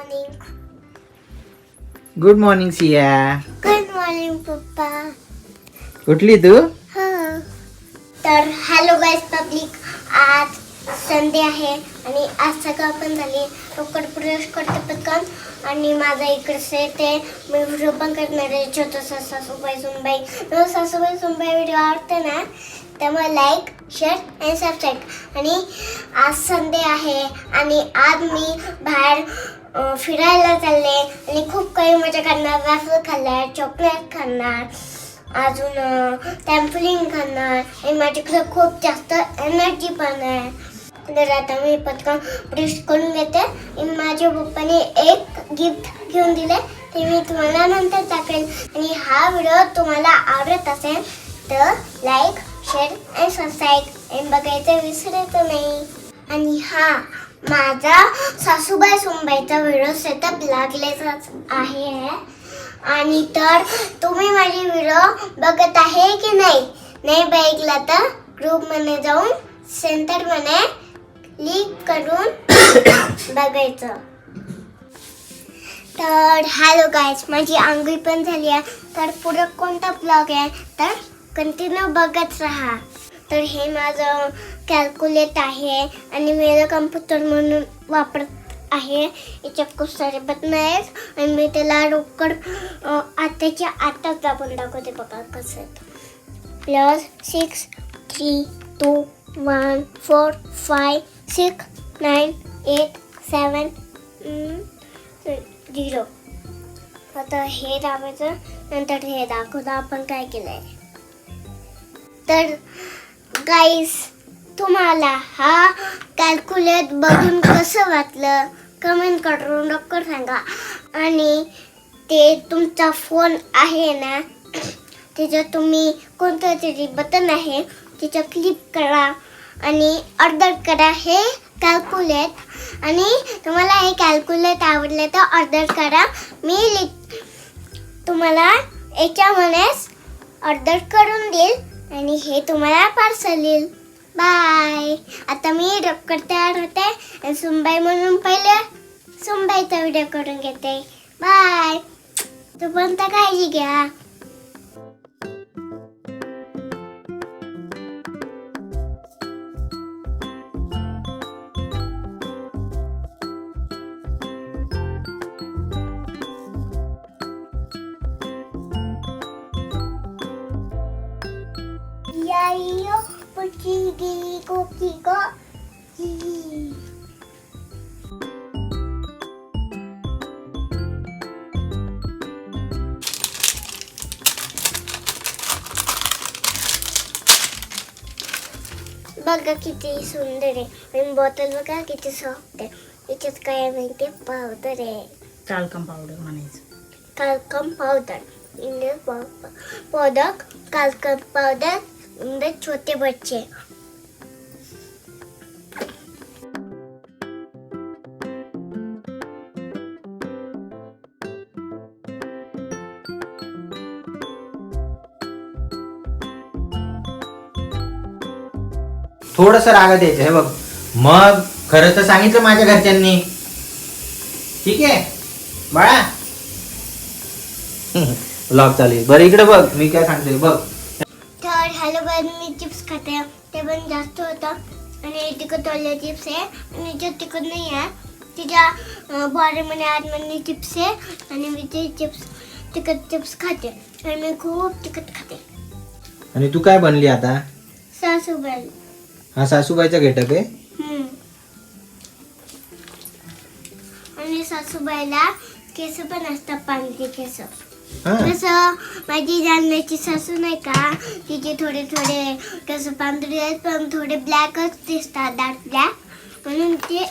Morning good morning Siya good morning पप्पा उठली तू हा तर हॅलो गाईज पब्लिक आज संडे आहे आणि आज सकाळ पण झाली. लवकर ब्रश करते पटकन. आणि माझा इकडचे ते मी व्हिडिओ पण करणार आहे. छोटासा सासूबाई सुनबाई. मला सासूबाई सुनबाई व्हिडिओ आवडते ना त्यामुळे लाईक शेअर आणि सबस्क्राईब आणि आज संडे आहे. आणि आज मी बाहेर फिरायला चालले आणि खूप काही मजा करणार वॅफल खाल्लाय चॉकलेट खाणार अजून टॅम्पलिंग करणार आणि माझ्याकडे खूप जास्त एनर्जी पण आहे. तर आता मी पटकन ब्रश करून घेते. आणि माझ्या पप्पाने एक गिफ्ट घेऊन दिले ते मी तुम्हाला नंतर टाकेल आणि हा व्हिडिओ तुम्हाला आवडत असेल तर लाईक शेअर आणि सबस्क्राईब आणि बघायचं विसरायचं नाही. आणि हा माझा सासूबाई सुंबाईचा व्हिडिओ सेटअप लागलेलाच आहे. आणि तर तुम्ही माझी व्हिडिओ बघत आहे की नाही? नाही बघितला तर ग्रुपमध्ये जाऊन सेंटरमध्ये क्लिक करून बघायचं. तर हॅलो गायज माझी आंघोळी पण झाली आहे. तर पुढं कोणता ब्लॉग आहे? तर कंटिन्यू बघत राहा. तर हे माझं कॅल्क्युलेट आहे आणि मी कम्प्युटर म्हणून वापरत आहे. याच्यात खूप सारे बटन आहेत आणि मी त्याला रोकड आताच्या आताच दाबून दाखवते बघा कसं plus six three two one four five six nine eight seven zero आता हे दाबायचं नंतर हे दाखवतं. आपण काय केलं आहे तर गाईस तुम्हाला हा कॅल्क्युलेट बघून कसं वाटलं कमेंट करून नक्कर सांगा. आणि ते तुमचा फोन आहे ना त्याच्यात तुम्ही कोणतं तरी बटन आहे त्याच्यात क्लिक करा आणि ऑर्डर करा हे कॅल्क्युलेट आणि तुम्हाला हे कॅल्क्युलेट आवडले तर ऑर्डर करा. मी लिख तुम्हाला याच्यामध्येच ऑर्डर करून देईल. आणि हे तुम्हाला पार्सल येईल. बाय. आता मी डॉक्टर तयार होते. आणि सुंबाई म्हणून पहिले सुंबाईचा व्हिडिओ करून घेते. बाय. तू पण तर काळजी घ्या. बघा किती सुंदर आहे आणि बॉटल बघा किती सॉफ्ट आहे याच्यात काय आहे माहिती पावडर आहे टाल्कम पावडर म्हणायचं talcum powder in the pow- product talcum powder in the छोटे बच्चे थोडस रागात यायचं. हे बघ. मग खरं तर सांगितलं माझ्या घरच्यांनी. ठीक आहे? बाळा. ब्लॉग चालू आहे. बरं इकडे बघ. मी काय सांगतोय बघ. तर हॅलो मी चिप्स खाते. ते पण जास्त होतं. आणि तिखट वाले चिप्स आहे. आणि याच्यात तिखट नाही आहे तिच्या बॉडीमध्ये आतमध्ये चिप्स आहे. आणि मी ते चिप्स तिखट चिप्स खाते. आणि मी खूप तिखट खाते. आणि तू काय बनली आता? सासूबाई हा सासूबाईचा गेटअप आहे. आणि सासूबाईला केस पण असतात पांढरे केस. हा. कसं माझी जालन्याची सासू नाही का तिचे थोडे थोडे कसं पांढरे आहेत पण थोडे ब्लॅकच दिसतात डार्क ब्लॅक. म्हणून ते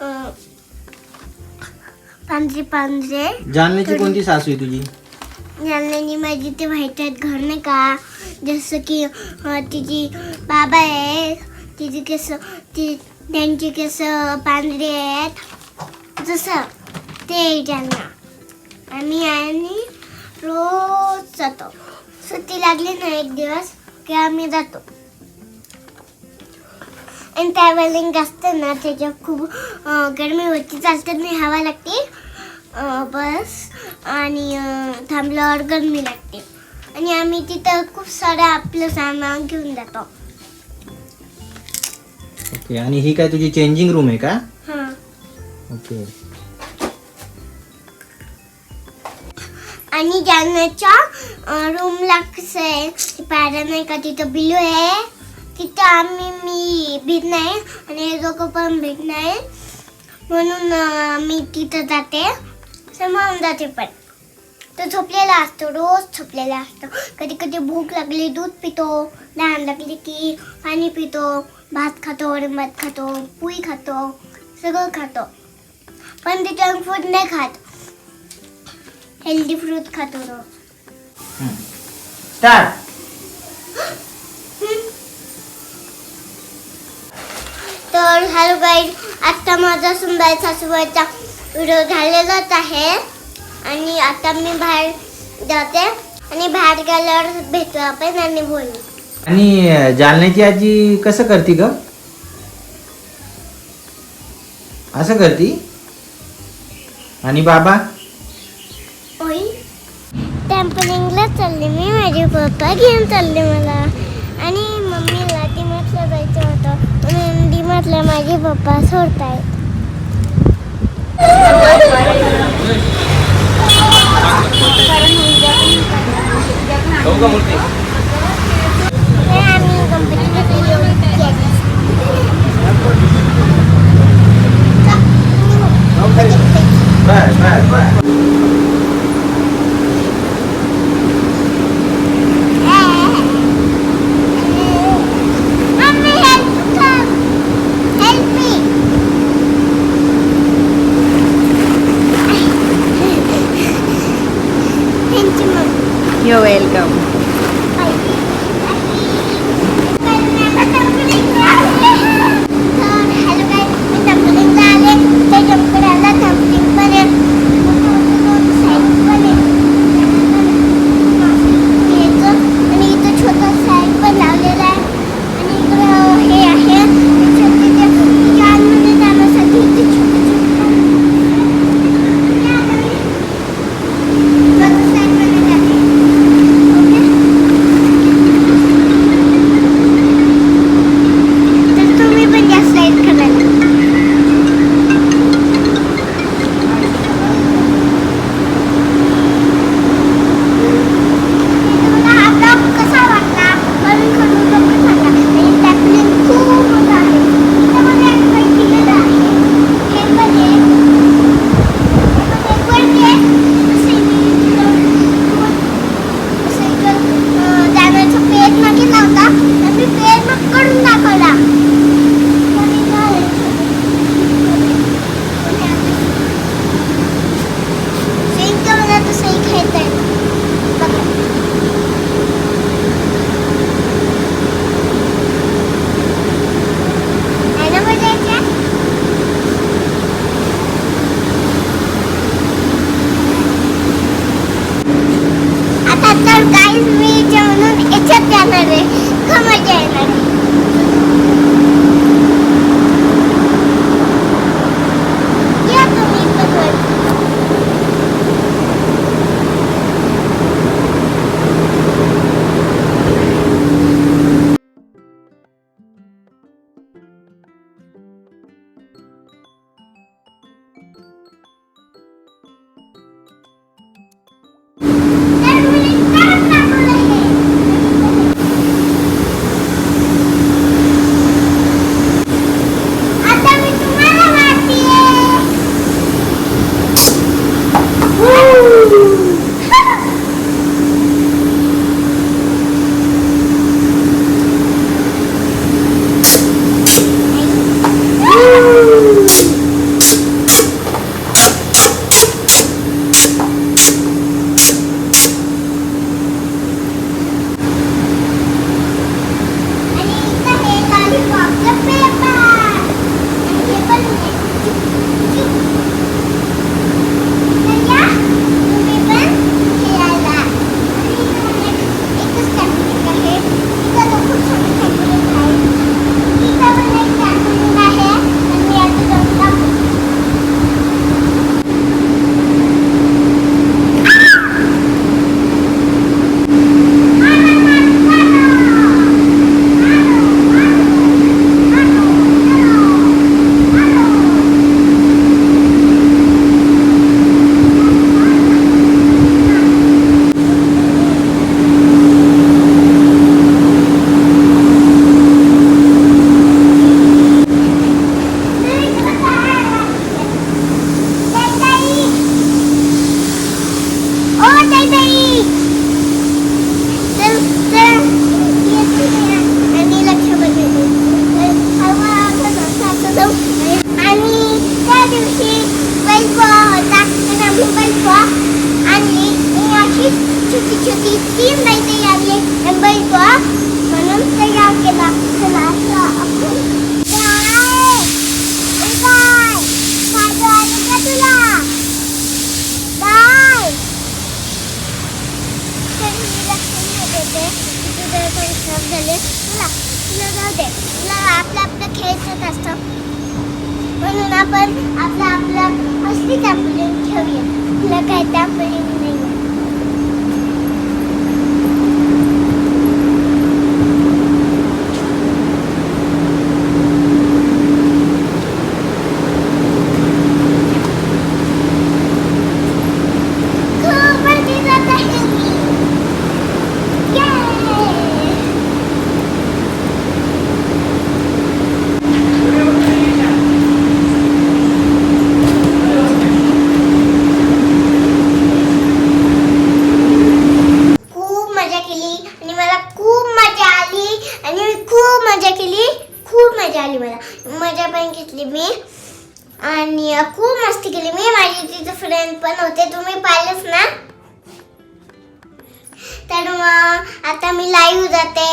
अं, पांढरे पांढरे जालन्याची कोणती सासू आहे तुझी? जालन्यानी माझी ते आहेत घर नाही का. जसं की तिची बाबा आहे तिचे केस ती त्यांचे केस पांढरे आहेत जसं ते त्यांना आम्ही आणि रोज जातो. सुट्टी लागली ना एक दिवस की आम्ही जातो. आणि ट्रॅव्हलिंग असतं ना त्याच्या खूप गरमी होती चालतात मी हवा लागते. बस आणि थांबल्यावर गरमी लागते. आणि आम्ही तिथं खूप सारं आपलं सामान घेऊन जातो. ओके आणि ही काय तुझी चेंजिंग रूम आहे का? हां. ओके. आणि जाण्याच्या रूमला कसं आहे पायऱ्या नाही का तिथं बिलू आहे. तिथं आम्ही मी भिजणार नाही आणि हे लोक पण भिजणार नाही म्हणून मी तिथं जाते. सांभाळून जाते पण. तो झोपलेला असतो रोज झोपलेला असतो. कधी कधी भूक लागली दूध पितो लहान लागली की पाणी पितो भात खातो भात खातो पुई खातो सगळं खातो. पण ते जंक फूड नाही खात. हेल्दी फ्रूट खातो रोज. तर तर हॅलो गाईड आत्ता माझा सुंदर सासूबाईचा व्हिडिओ झालेलाच आहे. आणि आता मी बाहेर जाते आणि बाहेर गेल्यावर भेटतो आपण आणि बोलू. आणि जालन्याची आजी कसं करते ग? असं करती? आणि बाबा? होई चालले मी माझे पप्पा घेऊन चालले मला. आणि मम्मीला डिमार्टला जायचं होतं. म्हणून माझे पप्पा सोडतायत. कारण उद्या पण उद्या पण हो छोटी छोटी काय तर मी लक्ष नाही तयार की तुझे पण खराब झाले तुला तुला जाऊ दे तुला आपलं आपलं खेळायचं असतं म्हणून आपण आपलं आपलं असली टॅम्पोलिन ठेवूया. तुला काय टॅम्पोलिन नाही खूप वरती जात आहे मी Yay! खूप मजा केली आणि मला खूप मजा आली आणि मी खूप मजा केली खूप मजा आली मला मजा पण घेतली मी आणि खूप मस्ती केली मी माझी तिथे ते तुम्ही पाहिलंच ना? तर मग आता मी लाईव्ह जाते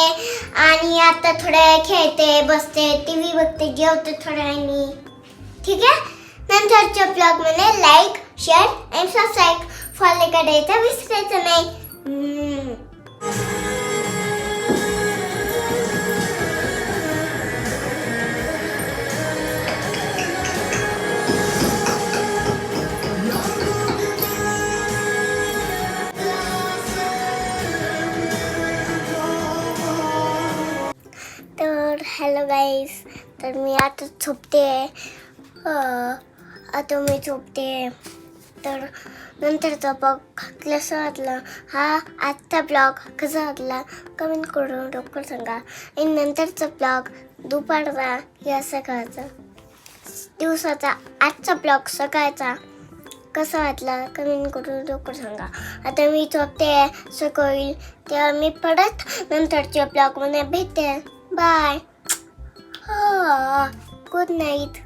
आणि आता थोड्या वेळ खेळते बसते टी व्ही बघते जेवते थोड्या वेळाने. ठीक आहे? नंतरच्या ब्लॉगमध्ये लाईक शेअर आणि सबस्क्राईब फॉलो करायचं विसरायचं नाही. आता झोपते. आता मी झोपते. तर नंतरचा ब्लॉग कसं वाटलं हा आजचा ब्लॉग कसा वाटला कमेंट करून लवकर सांगा. आणि नंतरचा ब्लॉग दुपारचा या सकाळचा. दिवसाचा आजचा ब्लॉग सकाळचा कसा वाटला कमेंट करून लवकर सांगा. आता मी झोपते सकाळी तेव्हा मी परत नंतरच्या ब्लॉगमध्ये भेटते. Bye good night